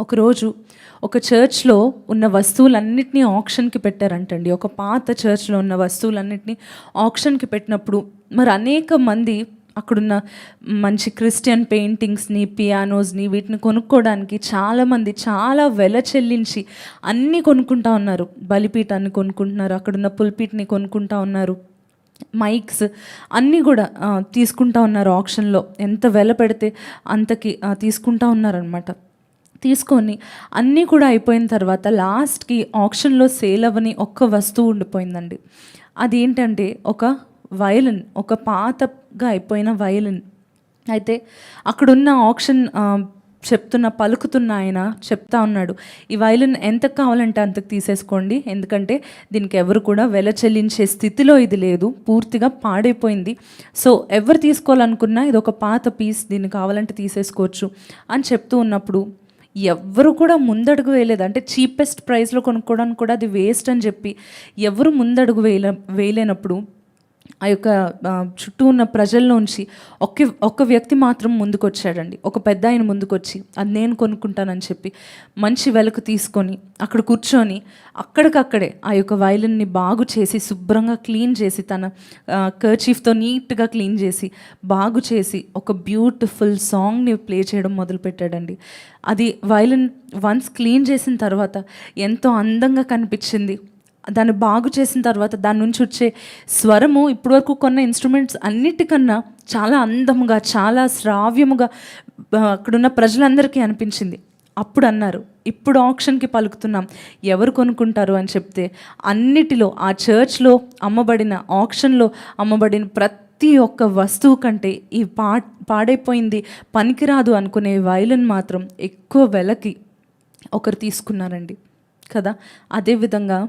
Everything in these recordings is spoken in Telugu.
ఒకరోజు ఒక చర్చ్లో ఉన్న వస్తువులన్నింటినీ ఆప్షన్కి పెట్టారంటండి. ఒక పాత చర్చ్లో ఉన్న వస్తువులన్నింటినీ ఆప్షన్కి పెట్టినప్పుడు మరి అనేక మంది అక్కడున్న మంచి క్రిస్టియన్ పెయింటింగ్స్ని పియానోస్ని వీటిని కొనుక్కోవడానికి చాలామంది చాలా వెల చెల్లించి అన్నీ కొనుక్కుంటా ఉన్నారు. బలిపీఠాన్ని కొనుక్కుంటున్నారు అక్కడున్న పుల్పీట్ని కొనుక్కుంటా ఉన్నారు. మైక్స్ అన్నీ కూడా తీసుకుంటా ఉన్నారు ఆప్షన్లో ఎంత వెల పెడితే అంతకి తీసుకుంటా ఉన్నారనమాట తీసుకొని అన్నీ కూడా అయిపోయిన తర్వాత లాస్ట్కి ఆప్షన్లో సేల్ అవ్వని ఒక్క వస్తువు ఉండిపోయిందండి. అది ఏంటంటే ఒక వయలిన్ ఒక పాతగా అయిపోయిన వయలిన్ అయితే అక్కడున్న ఆప్షన్ చెప్తున్న పలుకుతున్న ఆయన చెప్తా ఉన్నాడు ఈ వైలిన్ ఎంత కావాలంటే అంతకు తీసేసుకోండి. ఎందుకంటే దీనికి ఎవరు కూడా వెల చెల్లించే స్థితిలో ఇది లేదు. పూర్తిగా పాడైపోయింది. సో ఎవరు తీసుకోవాలనుకున్నా ఇది ఒక పాత పీస్ దీన్ని కావాలంటే తీసేసుకోవచ్చు అని చెప్తూ ఉన్నప్పుడు ఎవ్వరు కూడా ముందడుగు వేయలేదు. అంటే చీపెస్ట్ ప్రైస్లో కొనుక్కోవడానికి కూడా అది వేస్ట్ అని చెప్పి ఎవరు ముందడుగు వేయలే వేయలేనప్పుడు ఆ యొక్క చుట్టూ ఉన్న ప్రజల్లోంచి ఒక్క ఒక్క వ్యక్తి మాత్రం ముందుకొచ్చాడండి. ఒక పెద్ద ఆయన ముందుకొచ్చి అది నేను కొనుక్కుంటానని చెప్పి మంచి వెలకు తీసుకొని అక్కడ కూర్చొని అక్కడికక్కడే ఆ యొక్క వైలిన్ని బాగు చేసి శుభ్రంగా క్లీన్ చేసి తన కర్చీఫ్తో నీట్గా క్లీన్ చేసి బాగు చేసి ఒక బ్యూటిఫుల్ సాంగ్ని ప్లే చేయడం మొదలుపెట్టాడండి. అది వైలిన్ వన్స్ క్లీన్ చేసిన తర్వాత ఎంతో అందంగా కనిపించింది. దాన్ని బాగు చేసిన తర్వాత దాని నుంచి వచ్చే స్వరము ఇప్పటివరకు కొన్న ఇన్స్ట్రుమెంట్స్ అన్నిటికన్నా చాలా అందముగా చాలా శ్రావ్యముగా అక్కడున్న ప్రజలందరికీ అనిపించింది. అప్పుడు అన్నారు ఇప్పుడు ఆప్షన్కి పలుకుతున్నాం. ఎవరు కొనుక్కుంటారు? అని చెప్తే అన్నిటిలో ఆ చర్చ్లో అమ్మబడిన ఆప్షన్లో అమ్మబడిన ప్రతి ఒక్క వస్తువు కంటే ఈ పా పాడైపోయింది పనికిరాదు అనుకునే వైలన్ మాత్రం ఎక్కువ వెలకి ఒకరు తీసుకున్నారండి. కదా? అదేవిధంగా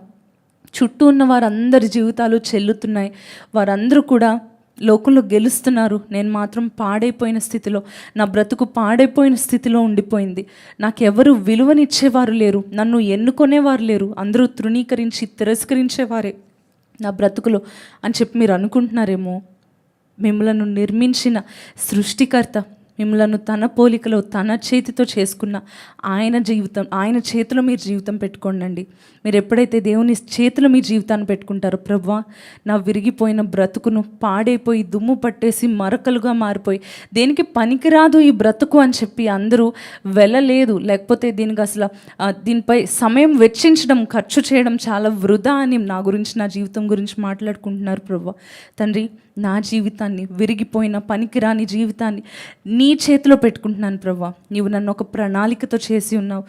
చుట్టూ ఉన్న వారందరి జీవితాలు చెల్లుతున్నాయి. వారందరూ కూడా లోకంలో గెలుస్తున్నారు. నేను మాత్రం పాడైపోయిన స్థితిలో నా బ్రతుకు పాడైపోయిన స్థితిలో ఉండిపోయింది. నాకెవరు విలువనిచ్చేవారు లేరు. నన్ను ఎన్నుకునేవారు లేరు. అందరూ తృణీకరించి తిరస్కరించేవారే నా బ్రతుకులో అని చెప్పి మీరు అనుకుంటున్నారేమో? మిమ్మలను నిర్మించిన సృష్టికర్త మిమ్మలను తన పోలికలో తన చేతితో చేసుకున్న ఆయన జీవితం ఆయన చేతిలో మీరు జీవితం పెట్టుకోండి మీరు ఎప్పుడైతే దేవుని చేతిలో మీ జీవితాన్ని పెట్టుకుంటారో ప్రభా నా విరిగిపోయిన బ్రతుకును పాడైపోయి దుమ్ము పట్టేసి మరకలుగా మారిపోయి దేనికి పనికిరాదు ఈ బ్రతుకు అని చెప్పి అందరూ వెళ్ళలేదు. లేకపోతే దీనికి అసలు దీనిపై సమయం వెచ్చించడం ఖర్చు చేయడం చాలా వృధా అని నా గురించి నా జీవితం గురించి మాట్లాడుకుంటున్నారు ప్రభా. తండ్రి నా జీవితాన్ని విరిగిపోయిన పనికిరాని జీవితాన్ని నీ నీ చేతిలో పెట్టుకుంటున్నాను ప్రభా. నీవు నన్ను ఒక ప్రణాళికతో చేసి ఉన్నావు.